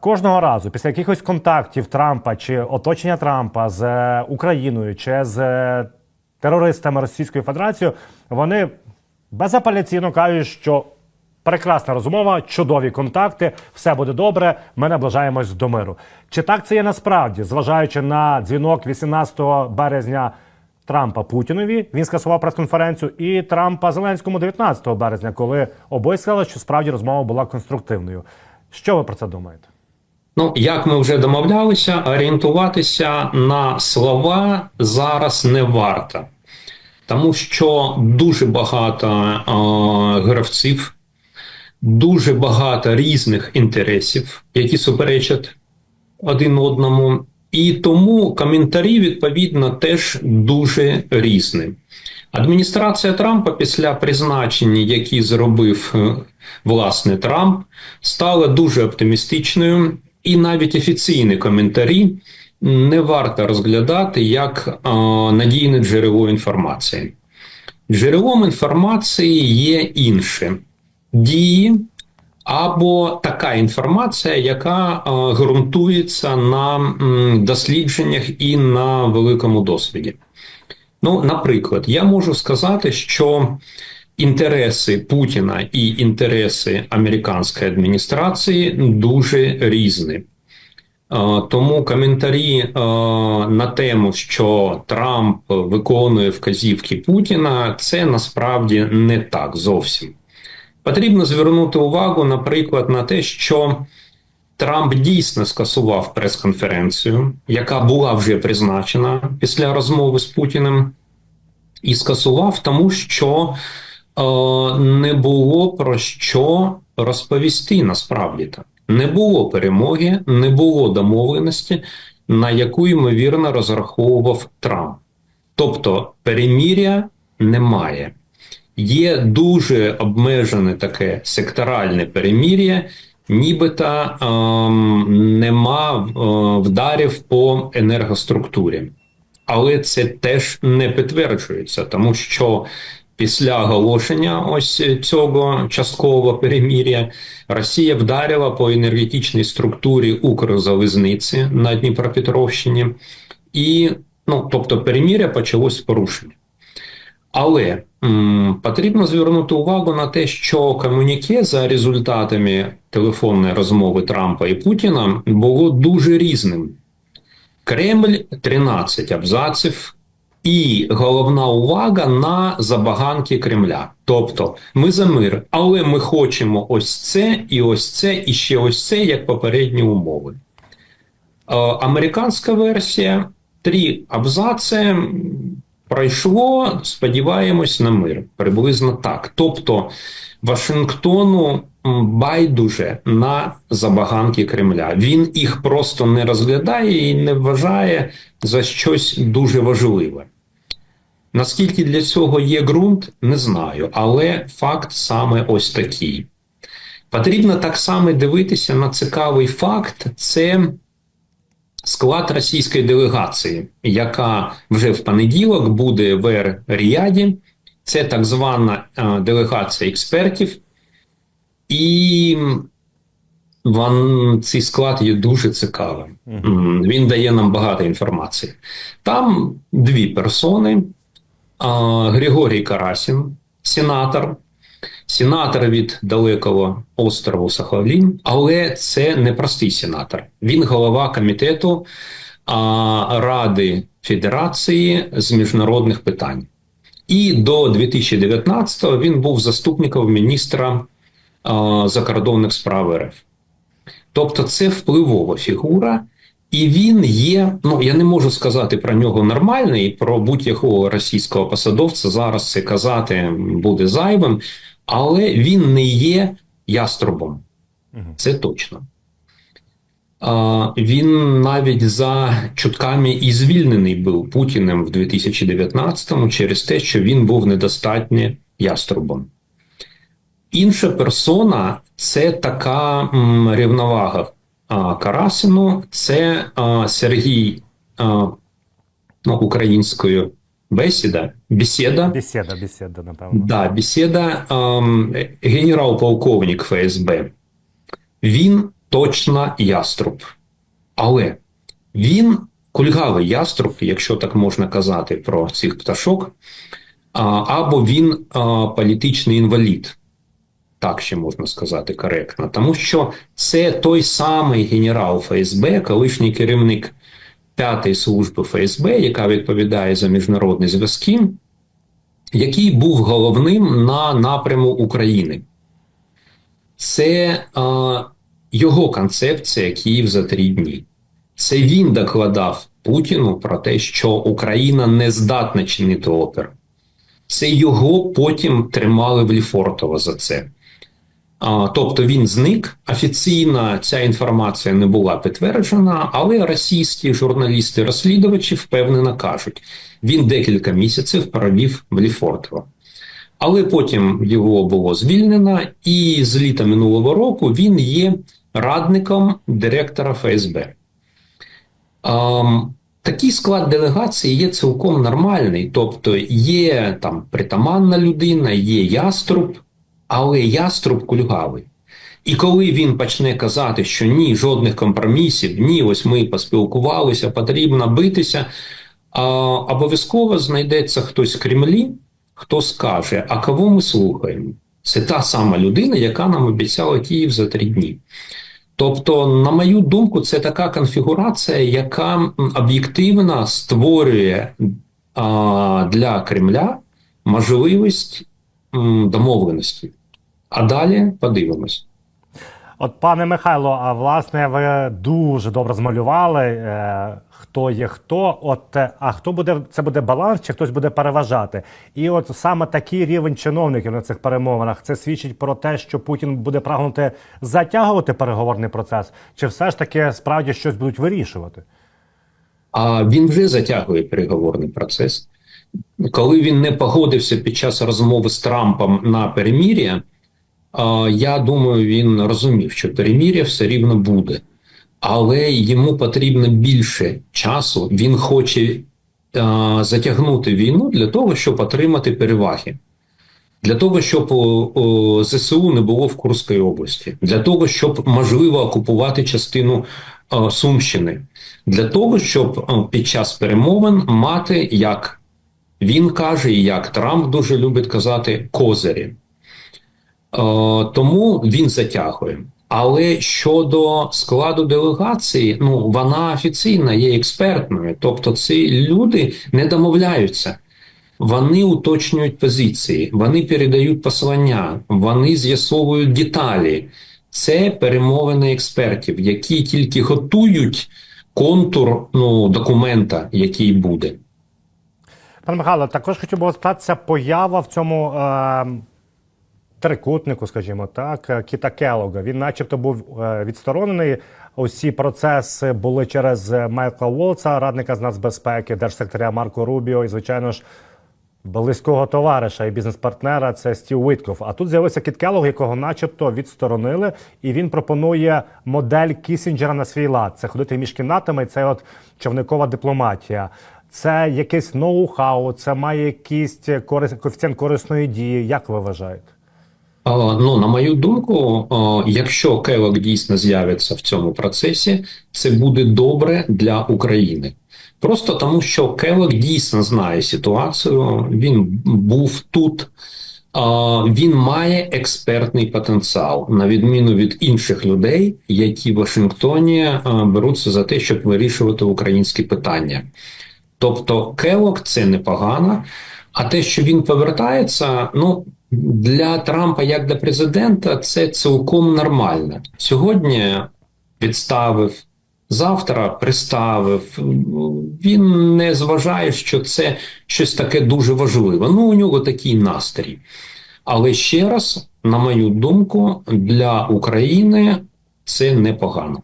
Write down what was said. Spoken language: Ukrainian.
Кожного разу після якихось контактів Трампа чи оточення Трампа з е, Україною чи з е, терористами Російської Федерації, вони безапеляційно кажуть, що прекрасна розмова, чудові контакти, все буде добре. Ми наближаємось до миру. Чи так це є насправді, зважаючи на дзвінок 18 березня Трампа Путінові, він скасував прес-конференцію, і Трампа Зеленському 19 березня, коли обоє сказали, що справді розмова була конструктивною. Що ви про це думаєте? Ну, як ми вже домовлялися, орієнтуватися на слова зараз не варто, тому що дуже багато е, гравців, дуже багато різних інтересів, які суперечать один одному, і тому коментарі відповідно теж дуже різні. Адміністрація Трампа після призначення, які зробив е, власне Трамп, стала дуже оптимістичною, і навіть офіційні коментарі не варто розглядати як е, надійне джерело інформації. Джерелом інформації є інше дії або така інформація, яка е, ґрунтується на дослідженнях і на великому досвіді. Ну, наприклад, я можу сказати, що інтереси Путіна і інтереси американської адміністрації дуже різні. Е, Тому коментарі е, на тему, що Трамп виконує вказівки Путіна, це насправді не так зовсім. Потрібно звернути увагу, наприклад, на те, що Трамп дійсно скасував прес-конференцію, яка була вже призначена після розмови з Путіним, і скасував тому, що не було про що розповісти насправді так. Не було перемоги, не було домовленості, на яку ймовірно розраховував Трамп. Тобто переміря немає. Є дуже обмежене таке секторальне перемір'я, нібито ем, нема е, вдарів по енергоструктурі. Але це теж не підтверджується, тому що після оголошення ось цього часткового перемір'я Росія вдарила по енергетичній структурі Укрзалізниці на Дніпропетровщині, і ну, тобто перемір'я почалось порушення. Але м, потрібно звернути увагу на те, що комуніке за результатами телефонної розмови Трампа і Путіна було дуже різним. Кремль 13 абзаців, і головна увага на забаганки Кремля. Тобто, ми за мир, але ми хочемо ось це, і ось це, і ще ось це, як попередні умови. Е, американська версія три абзаци пройшло, сподіваємось, на мир. Приблизно так. Тобто, Вашингтону байдуже на забаганки Кремля. Він їх просто не розглядає і не вважає за щось дуже важливе. Наскільки для цього є ґрунт, не знаю, але факт саме ось такий. Потрібно так само дивитися на цікавий факт: це склад російської делегації, яка вже в понеділок буде в Ер-Ріаді. Це так звана е, делегація експертів, і вон, цей склад є дуже цікавим. Він дає нам багато інформації. Там дві персони: Григорій Карасін, сенатор, сенатор від далекого острову Сахалін, але це не простий сенатор. Він голова комітету Ради Федерації з міжнародних питань. І до 2019-го він був заступником міністра закордонних справ РФ. Тобто, це впливова фігура, і він є. Ну я не можу сказати про нього нормальний, про будь-якого російського посадовця зараз це казати буде зайвим, але він не є яструбом. Це точно. А, Він навіть за чутками і звільнений був Путіним в 2019-му через те, що він був недостатньо яструбом. Інша персона це така м, рівновага Карасину, це Сергій ну, українською бесіда, бесіда, Бесіда, бесіда, напевно. Да, бесіда генерал-полковник ФСБ. Він точно яструб. Але він кульгавий яструб, якщо так можна казати про цих пташок, або він політичний інвалід. Так ще можна сказати коректно, тому що це той самий генерал ФСБ, колишній керівник п'ятої служби ФСБ, яка відповідає за міжнародні зв'язки, який був головним на напряму України. Це а, його концепція Київ за три дні. Це він докладав Путіну про те, що Україна не здатна чинити опір. Це його потім тримали в Ліфортово за це. Тобто він зник. Офіційно ця інформація не була підтверджена, але російські журналісти-розслідувачі впевнено кажуть, він декілька місяців провів в Ліфортово. Але потім його було звільнено, і з літа минулого року він є радником директора ФСБ. Такий склад делегації є цілком нормальний. Тобто є там притаманна людина, є яструб, але яструб кульгавий. І коли він почне казати, що ні, жодних компромісів, ні, ось ми поспілкувалися, потрібно битися, обов'язково знайдеться хтось в Кремлі, хто скаже, а кого ми слухаємо? Це та сама людина, яка нам обіцяла Київ за три дні. Тобто, на мою думку, це така конфігурація, яка об'єктивно створює для Кремля можливість домовленості. А далі подивимось. От, пане Михайло, а власне, ви дуже добре змалювали, е, хто є хто. От, е, а хто буде це буде баланс, чи хтось буде переважати? І от саме такий рівень чиновників на цих перемовинах це свідчить про те, що Путін буде прагнути затягувати переговорний процес, чи все ж таки справді щось будуть вирішувати? А він вже затягує переговорний процес. Коли він не погодився під час розмови з Трампом на перемір'я, я думаю, він розумів, що перемір'я все рівно буде. Але йому потрібно більше часу. Він хоче затягнути війну для того, щоб отримати переваги. Для того, щоб о, ЗСУ не було в Курській області, для того, щоб можливо окупувати частину о, Сумщини, для того, щоб о, під час перемовин мати, як він каже, як Трамп дуже любить казати, козирі. Е, тому він затягує. Але щодо складу делегації, ну вона офіційна є експертною, тобто ці люди не домовляються. Вони уточнюють позиції, вони передають послання, вони з'ясовують деталі. Це перемовини експертів, які тільки готують контур ну, документа, який буде. Пане Михайло, також хотів би вас поява в цьому е, трикутнику, скажімо так, е, Кіта Келога. Він, начебто, був е, відсторонений. Усі процеси були через е, Майкла Волца, радника з нацбезпеки, держсекретаря Марко Рубіо і, звичайно ж, близького товариша і бізнес-партнера це Стів Уитков. А тут з'явився Кіт Келлог, якого начебто відсторонили, і він пропонує модель Кісінджера на свій лад. Це ходити між кімнатами, це от човникова дипломатія. Це якесь ноу-хау, це має якийсь коефіцієнт корисної дії. Як ви вважаєте? Ну, на мою думку, якщо Келок дійсно з'явиться в цьому процесі, це буде добре для України. Просто тому, що Келок дійсно знає ситуацію, він був тут, він має експертний потенціал, на відміну від інших людей, які в Вашингтоні беруться за те, щоб вирішувати українські питання. Тобто Келок це непогано. А те, що він повертається, ну для Трампа, як для президента, це цілком нормально. Сьогодні відставив, завтра приставив. Він не зважає, що це щось таке дуже важливе. Ну, у нього такий настрій. Але ще раз, на мою думку, для України це непогано.